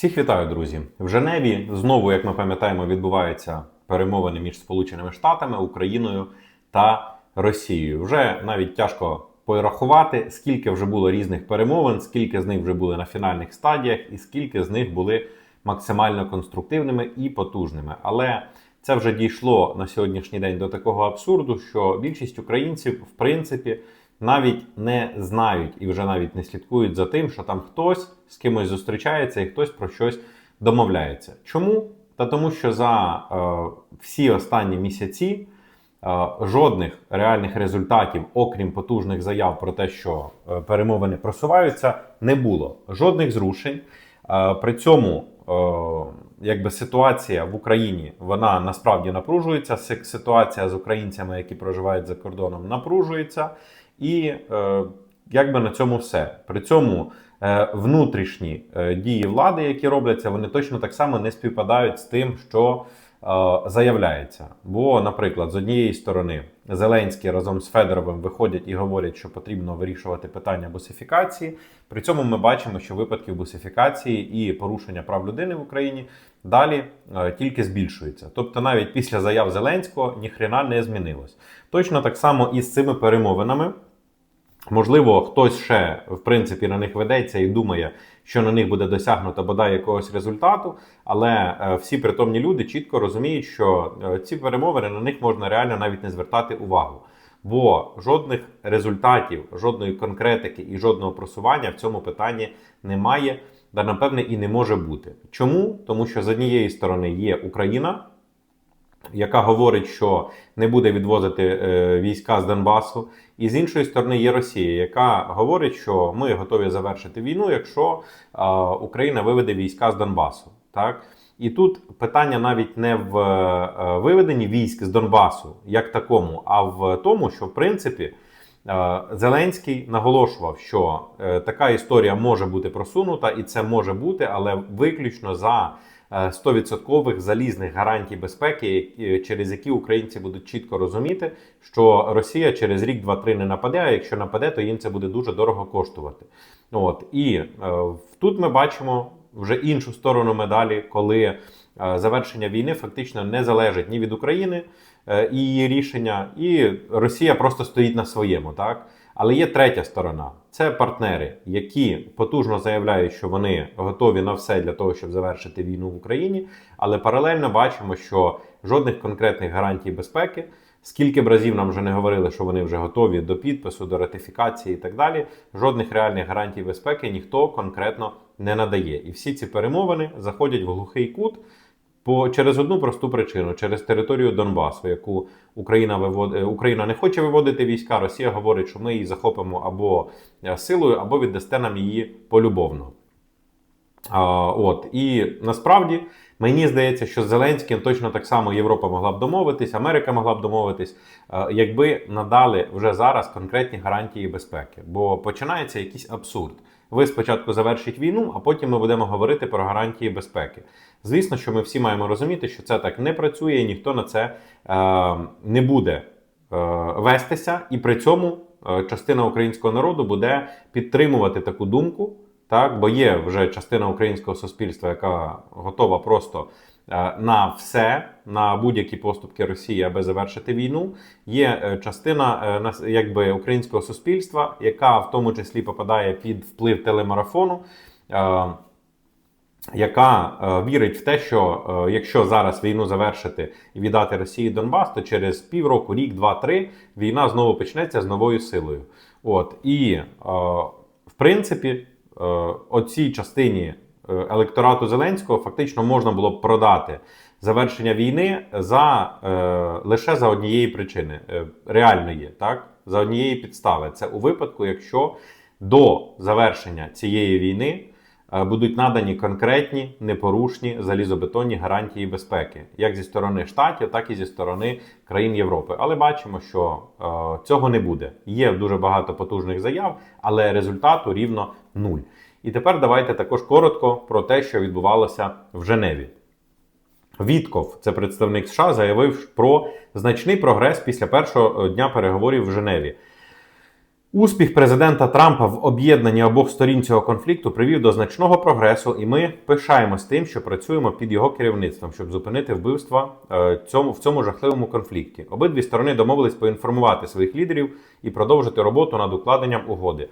Всіх вітаю, друзі! В Женеві знову, як ми пам'ятаємо, відбуваються перемовини між Сполученими Штатами, Україною та Росією. Вже навіть тяжко порахувати, скільки вже було різних перемовин, скільки з них вже були на фінальних стадіях, і скільки з них були максимально конструктивними і потужними. Але це вже дійшло на сьогоднішній день до такого абсурду, що більшість українців, в принципі, навіть не знають і вже навіть не слідкують за тим, що там хтось з кимось зустрічається і хтось про щось домовляється. Чому? Та тому, що за е, всі останні місяці е, жодних реальних результатів, окрім потужних заяв про те, що е, перемовини просуваються, не було. Жодних зрушень. Е, при цьому е, якби ситуація в Україні вона насправді напружується. Ситуація з українцями, які проживають за кордоном, напружується. І е, якби на цьому все. При цьому е, внутрішні е, дії влади, які робляться, вони точно так само не співпадають з тим, що е, заявляється. Бо, наприклад, з однієї сторони Зеленський разом з Федоровим виходять і говорять, що потрібно вирішувати питання бусифікації. При цьому ми бачимо, що випадків бусифікації і порушення прав людини в Україні далі е, тільки збільшується. Тобто, навіть після заяв Зеленського ніхрена не змінилось. Точно так само і з цими перемовинами. Можливо, хтось ще в принципі на них ведеться і думає, що на них буде досягнуто бодай якогось результату, але е, всі притомні люди чітко розуміють, що е, ці перемовини на них можна реально навіть не звертати увагу. Бо жодних результатів, жодної конкретики і жодного просування в цьому питанні немає, та напевне і не може бути. Чому? Тому що з однієї сторони є Україна, яка говорить, що не буде відвозити е, війська з Донбасу, і з іншої сторони є Росія, яка говорить, що ми готові завершити війну, якщо е, Україна виведе війська з Донбасу. Так? І тут питання навіть не в е, виведенні військ з Донбасу як такому, а в тому, що в принципі. Зеленський наголошував, що така історія може бути просунута, і це може бути, але виключно за 100% залізних гарантій безпеки, через які українці будуть чітко розуміти, що Росія через рік, два-три не нападе. А якщо нападе, то їм це буде дуже дорого коштувати. От і е, тут ми бачимо вже іншу сторону медалі, коли е, завершення війни фактично не залежить ні від України е, і її рішення, і Росія просто стоїть на своєму, так. Але є третя сторона це партнери, які потужно заявляють, що вони готові на все для того, щоб завершити війну в Україні. Але паралельно бачимо, що жодних конкретних гарантій безпеки, скільки б разів нам вже не говорили, що вони вже готові до підпису, до ратифікації і так далі. Жодних реальних гарантій безпеки ніхто конкретно не надає. І всі ці перемовини заходять в глухий кут. По через одну просту причину через територію Донбасу, яку Україна вивод... е, Україна не хоче виводити війська. Росія говорить, що ми її захопимо або е, силою, або віддасте нам її полюбовно. А, от і насправді мені здається, що з Зеленським точно так само Європа могла б домовитись, Америка могла б домовитись, е, якби надали вже зараз конкретні гарантії безпеки. Бо починається якийсь абсурд. Ви спочатку завершіть війну, а потім ми будемо говорити про гарантії безпеки. Звісно, що ми всі маємо розуміти, що це так не працює, і ніхто на це е, не буде е, вестися, і при цьому е, частина українського народу буде підтримувати таку думку. Так, бо є вже частина українського суспільства, яка готова просто на все, на будь-які поступки Росії, аби завершити війну. Є е, частина е, якби українського суспільства, яка в тому числі попадає під вплив телемарафону. е, яка е, вірить в те, що е, якщо зараз війну завершити і віддати Росії Донбас, то через півроку, рік, два-три війна знову почнеться з новою силою. От і е, в принципі, е, оцій частині е, електорату Зеленського фактично можна було б продати завершення війни за е, лише за однієї причини, е, реальної, так за однієї підстави. Це у випадку, якщо до завершення цієї війни е, будуть надані конкретні непорушні залізобетонні гарантії безпеки, як зі сторони штатів, так і зі сторони країн Європи. Але бачимо, що е, цього не буде. Є дуже багато потужних заяв, але результату рівно нуль. І тепер давайте також коротко про те, що відбувалося в Женеві. Вітков, це представник США, заявив про значний прогрес після першого дня переговорів в Женеві. Успіх президента Трампа в об'єднанні обох сторін цього конфлікту привів до значного прогресу, і ми пишаємось тим, що працюємо під його керівництвом, щоб зупинити вбивства е, в цьому жахливому конфлікті. Обидві сторони домовились поінформувати своїх лідерів і продовжити роботу над укладенням угоди.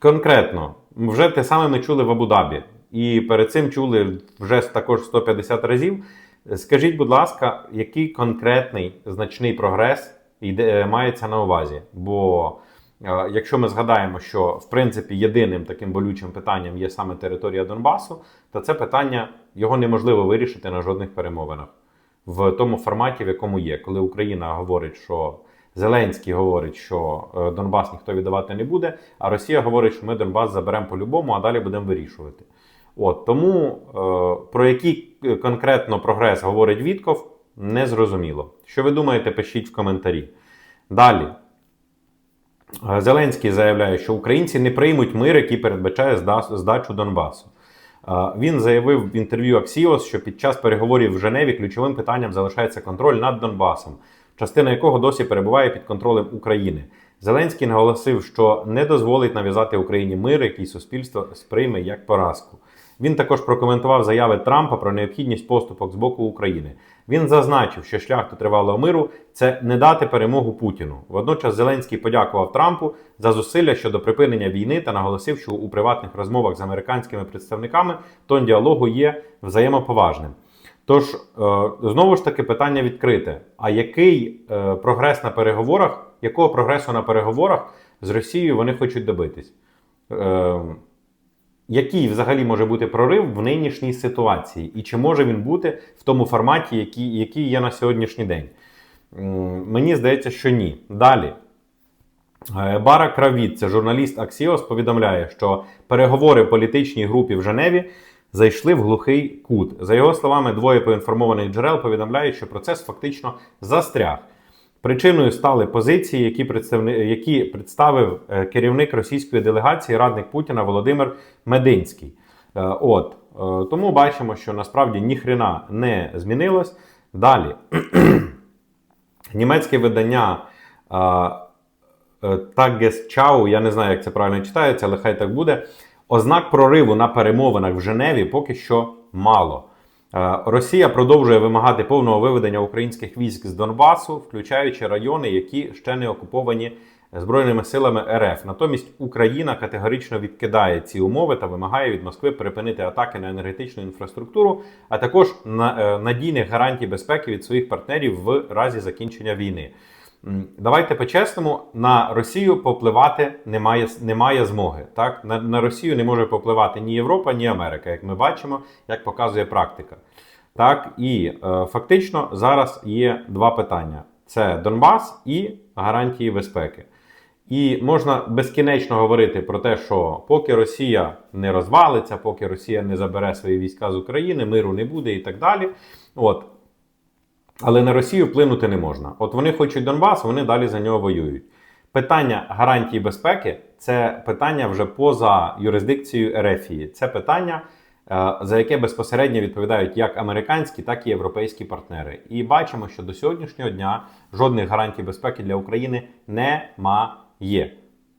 Е, Конкретно, вже те саме ми чули в Абу-Дабі, і перед цим чули вже також 150 разів. Скажіть, будь ласка, який конкретний значний прогрес йде, мається на увазі? Бо е, якщо ми згадаємо, що в принципі єдиним таким болючим питанням є саме територія Донбасу, то це питання його неможливо вирішити на жодних перемовинах в тому форматі, в якому є, коли Україна говорить, що Зеленський говорить, що е, Донбас ніхто віддавати не буде, а Росія говорить, що ми Донбас заберемо по-любому, а далі будемо вирішувати. От тому е, про який е, конкретно прогрес говорить Вітков, не зрозуміло. Що ви думаєте, пишіть в коментарі. Далі. Зеленський заявляє, що українці не приймуть мир, який передбачає здачу Донбасу. Він заявив в інтерв'ю Axios, що під час переговорів в Женеві ключовим питанням залишається контроль над Донбасом, частина якого досі перебуває під контролем України. Зеленський наголосив, що не дозволить нав'язати Україні мир, який суспільство сприйме як поразку. Він також прокоментував заяви Трампа про необхідність поступок з боку України. Він зазначив, що шлях до тривалого миру це не дати перемогу Путіну. Водночас Зеленський подякував Трампу за зусилля щодо припинення війни та наголосив, що у приватних розмовах з американськими представниками тон діалогу є взаємоповажним. Тож е, знову ж таки питання відкрите: а який е, прогрес на переговорах, якого прогресу на переговорах з Росією вони хочуть добитись? Е, який взагалі може бути прорив в нинішній ситуації, і чи може він бути в тому форматі, який, який є на сьогоднішній день? Мені здається, що ні. Далі. Бара Кравіт, це журналіст Axios, повідомляє, що переговори політичній групі в Женеві зайшли в глухий кут. За його словами, двоє поінформованих джерел повідомляють, що процес фактично застряг. Причиною стали позиції, які, представни... які представив е, керівник російської делегації, радник Путіна Володимир Мединський. Е, От е, тому бачимо, що насправді ніхрена не змінилось. Далі німецьке видання Tagesschau, я не знаю, як це правильно читається, але хай так буде. Ознак прориву на перемовинах в Женеві поки що мало. Е, Росія продовжує вимагати повного виведення українських військ з Донбасу, включаючи райони, які ще не окуповані Збройними силами РФ. Натомість Україна категорично відкидає ці умови та вимагає від Москви припинити атаки на енергетичну інфраструктуру, а також на- е, надійних гарантій безпеки від своїх партнерів в разі закінчення війни. Давайте по-чесному, на Росію попливати немає, немає змоги. Так? На, на Росію не може попливати ні Європа, ні Америка, як ми бачимо, як показує практика. Так, і е, фактично зараз є два питання: це Донбас і гарантії безпеки. І можна безкінечно говорити про те, що поки Росія не розвалиться, поки Росія не забере свої війська з України, миру не буде і так далі. От. Але на Росію вплинути не можна. От вони хочуть Донбас, вони далі за нього воюють. Питання гарантії безпеки це питання вже поза юрисдикцією Ерефії. Це питання, е, за яке безпосередньо відповідають як американські, так і європейські партнери. І бачимо, що до сьогоднішнього дня жодних гарантій безпеки для України немає.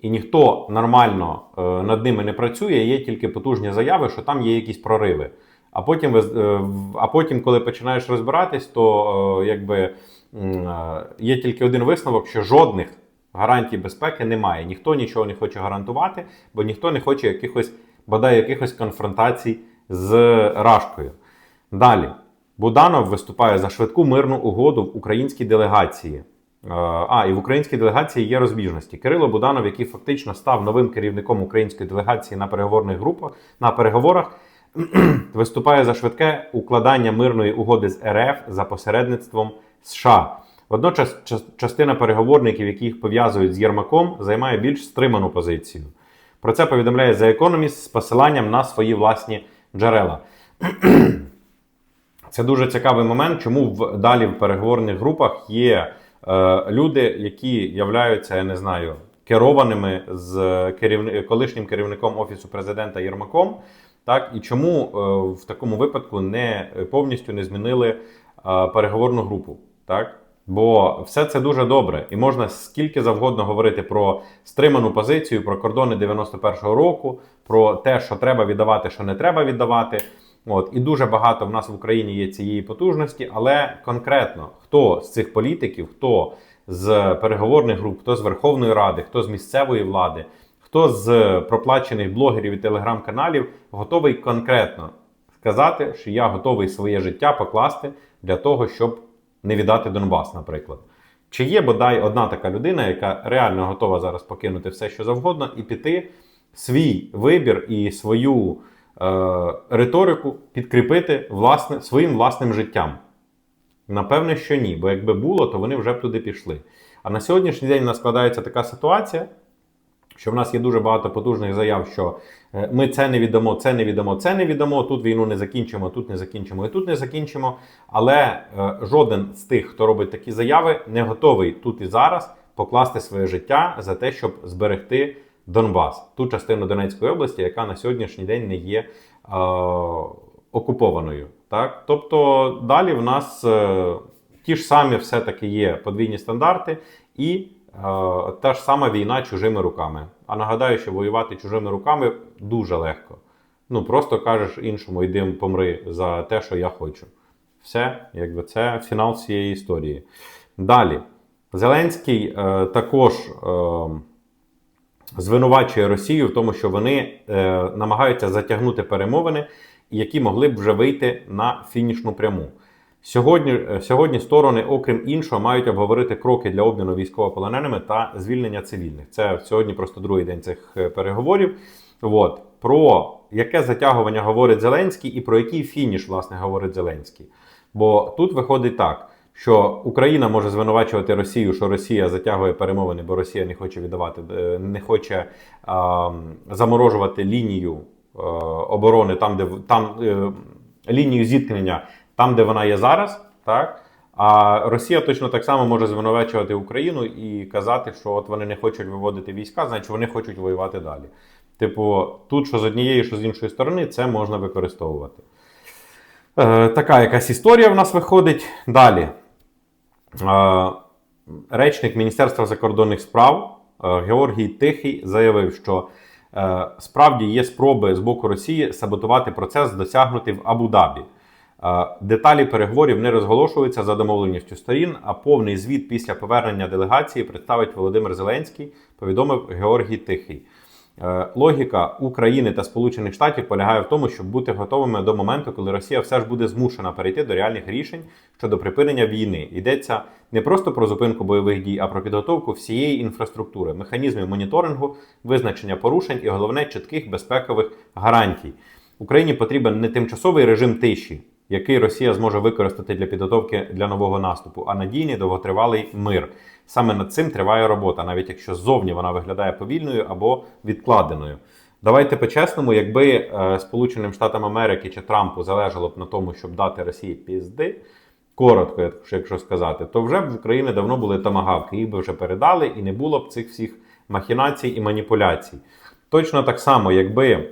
І ніхто нормально е, над ними не працює, є тільки потужні заяви, що там є якісь прориви. А потім, е, а потім, коли починаєш розбиратись, то е, якби е, є тільки один висновок, що жодних гарантій безпеки немає. Ніхто нічого не хоче гарантувати, бо ніхто не хоче якихось, бодай якихось конфронтацій з Рашкою. Далі. Буданов виступає за швидку мирну угоду в українській делегації. А, і в українській делегації є розбіжності. Кирило Буданов, який фактично став новим керівником української делегації на переговорних групах на переговорах, виступає за швидке укладання мирної угоди з РФ за посередництвом США. Водночас частина переговорників, які їх пов'язують з Єрмаком, займає більш стриману позицію. Про це повідомляє The Economist з посиланням на свої власні джерела. Це дуже цікавий момент, чому в далі в переговорних групах є е, люди, які являються, я не знаю, керованими з керівни... колишнім керівником офісу президента Єрмаком. Так? І чому е, в такому випадку не повністю не змінили е, переговорну групу? Так? Бо все це дуже добре, і можна скільки завгодно говорити про стриману позицію, про кордони 91-го року, про те, що треба віддавати, що не треба віддавати. От. І дуже багато в нас в Україні є цієї потужності, але конкретно хто з цих політиків, хто з переговорних груп, хто з Верховної Ради, хто з місцевої влади, хто з проплачених блогерів і телеграм-каналів готовий конкретно сказати, що я готовий своє життя покласти для того, щоб не віддати Донбас, наприклад. Чи є бодай одна така людина, яка реально готова зараз покинути все, що завгодно, і піти свій вибір і свою е, риторику підкріпити власне, своїм власним життям? Напевне, що ні, бо якби було, то вони вже б туди пішли. А на сьогоднішній день у нас складається така ситуація, що в нас є дуже багато потужних заяв, що е, ми це не віддамо, це не віддамо, це не віддамо, тут війну не закінчимо, тут не закінчимо і тут не закінчимо. Але е, жоден з тих, хто робить такі заяви, не готовий тут і зараз покласти своє життя за те, щоб зберегти Донбас, ту частину Донецької області, яка на сьогоднішній день не є е, окупованою. Так? Тобто далі в нас е, ті ж самі все-таки є подвійні стандарти і та ж сама війна чужими руками. А нагадаю, що воювати чужими руками дуже легко. Ну просто кажеш іншому, йди помри за те, що я хочу. Все, якби це фінал цієї історії. Далі. Зеленський е, також е, звинувачує Росію в тому, що вони е, намагаються затягнути перемовини, які могли б вже вийти на фінішну пряму. Сьогодні, е, сьогодні сторони, окрім іншого, мають обговорити кроки для обміну військовополоненими та звільнення цивільних. Це сьогодні просто другий день цих е, переговорів. От про яке затягування говорить Зеленський і про який фініш власне говорить Зеленський. Бо тут виходить так, що Україна може звинувачувати Росію, що Росія затягує перемовини, бо Росія не хоче віддавати, е, не хоче а, заморожувати лінію е, оборони, там, де там е, лінію зіткнення, там, де вона є зараз, так. А Росія точно так само може звинувачувати Україну і казати, що от вони не хочуть виводити війська, значить вони хочуть воювати далі. Типу, тут що з однієї, що з іншої сторони, це можна використовувати. Е, така якась історія в нас виходить. Далі. Е, речник Міністерства закордонних справ е, Георгій Тихий заявив, що е, справді є спроби з боку Росії саботувати процес, досягнутий в Абу-Дабі. Деталі переговорів не розголошуються за домовленістю сторін, а повний звіт після повернення делегації представить Володимир Зеленський, повідомив Георгій Тихий. Е, Логіка України та Сполучених Штатів полягає в тому, щоб бути готовими до моменту, коли Росія все ж буде змушена перейти до реальних рішень щодо припинення війни. Йдеться не просто про зупинку бойових дій, а про підготовку всієї інфраструктури, механізмів моніторингу, визначення порушень і головне чітких безпекових гарантій. Україні потрібен не тимчасовий режим тиші, який Росія зможе використати для підготовки для нового наступу, а надійний довготривалий мир. Саме над цим триває робота, навіть якщо ззовні вона виглядає повільною або відкладеною. Давайте по-чесному, якби е, Сполученим Штатам Америки чи Трампу залежало б на тому, щоб дати Росії пізди, коротко, якщо- сказати, то вже б в Україні давно були тамагавки, їх би вже передали, і не було б цих всіх махінацій і маніпуляцій. Точно так само, якби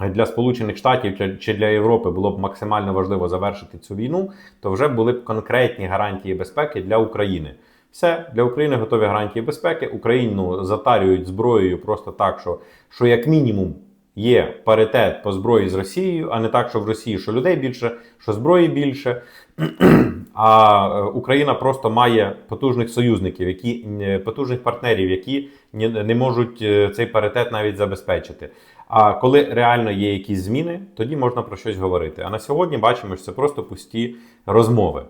для Сполучених Штатів чи- для Європи було б максимально важливо завершити цю війну, то вже були б конкретні гарантії безпеки для України. Все для України готові гарантії безпеки. Україну затарюють зброєю просто так, що, що як мінімум є паритет по зброї з Росією, а не так, що в Росії що людей більше, що зброї більше. А е, Україна просто має потужних союзників, які е, потужних партнерів, які не можуть е, цей паритет навіть забезпечити. А коли реально є якісь зміни, тоді можна про щось говорити. А на сьогодні бачимо, що це просто пусті розмови.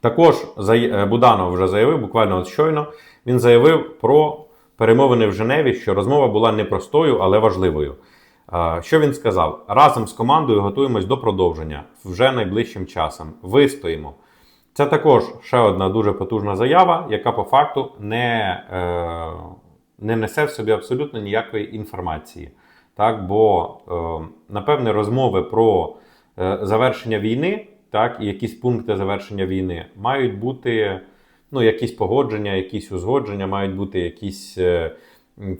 Також е, Буданов вже заявив, буквально от щойно, він заявив про перемовини в Женеві, що розмова була не простою, але важливою. Що він сказав? Разом з командою готуємось до продовження вже найближчим часом. Вистоїмо. Це також ще одна дуже потужна заява, яка по факту не, е, не несе в собі абсолютно ніякої інформації. Так, бо, е, напевне, розмови про е, завершення війни, так, і якісь пункти завершення війни мають бути ну, якісь погодження, якісь узгодження, мають бути якісь е,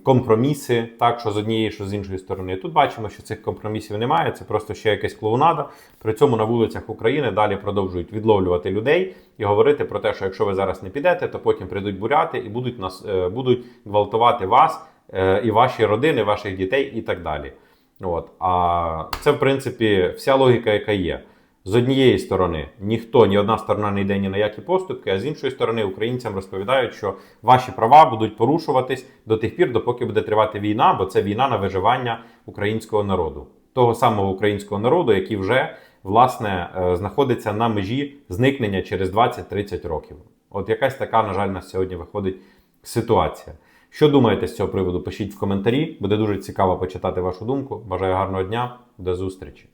компроміси, так що з однієї, що з іншої сторони. Тут бачимо, що цих компромісів немає. Це просто ще якась клоунада. При цьому на вулицях України далі продовжують відловлювати людей і говорити про те, що якщо ви зараз не підете, то потім прийдуть буряти і будуть нас е, будуть гвалтувати вас е, і ваші родини, ваших дітей і так далі. От. А це, в принципі, вся логіка, яка є. З однієї сторони, ніхто, ні одна сторона не йде ні на які поступки, а з іншої сторони, українцям розповідають, що ваші права будуть порушуватись до тих пір, допоки буде тривати війна, бо це війна на виживання українського народу, того самого українського народу, який вже власне е, знаходиться на межі зникнення через 20-30 років. От якась така, на жаль, на сьогодні виходить ситуація. Що думаєте з цього приводу? Пишіть в коментарі. Буде дуже цікаво почитати вашу думку. Бажаю гарного дня. До зустрічі!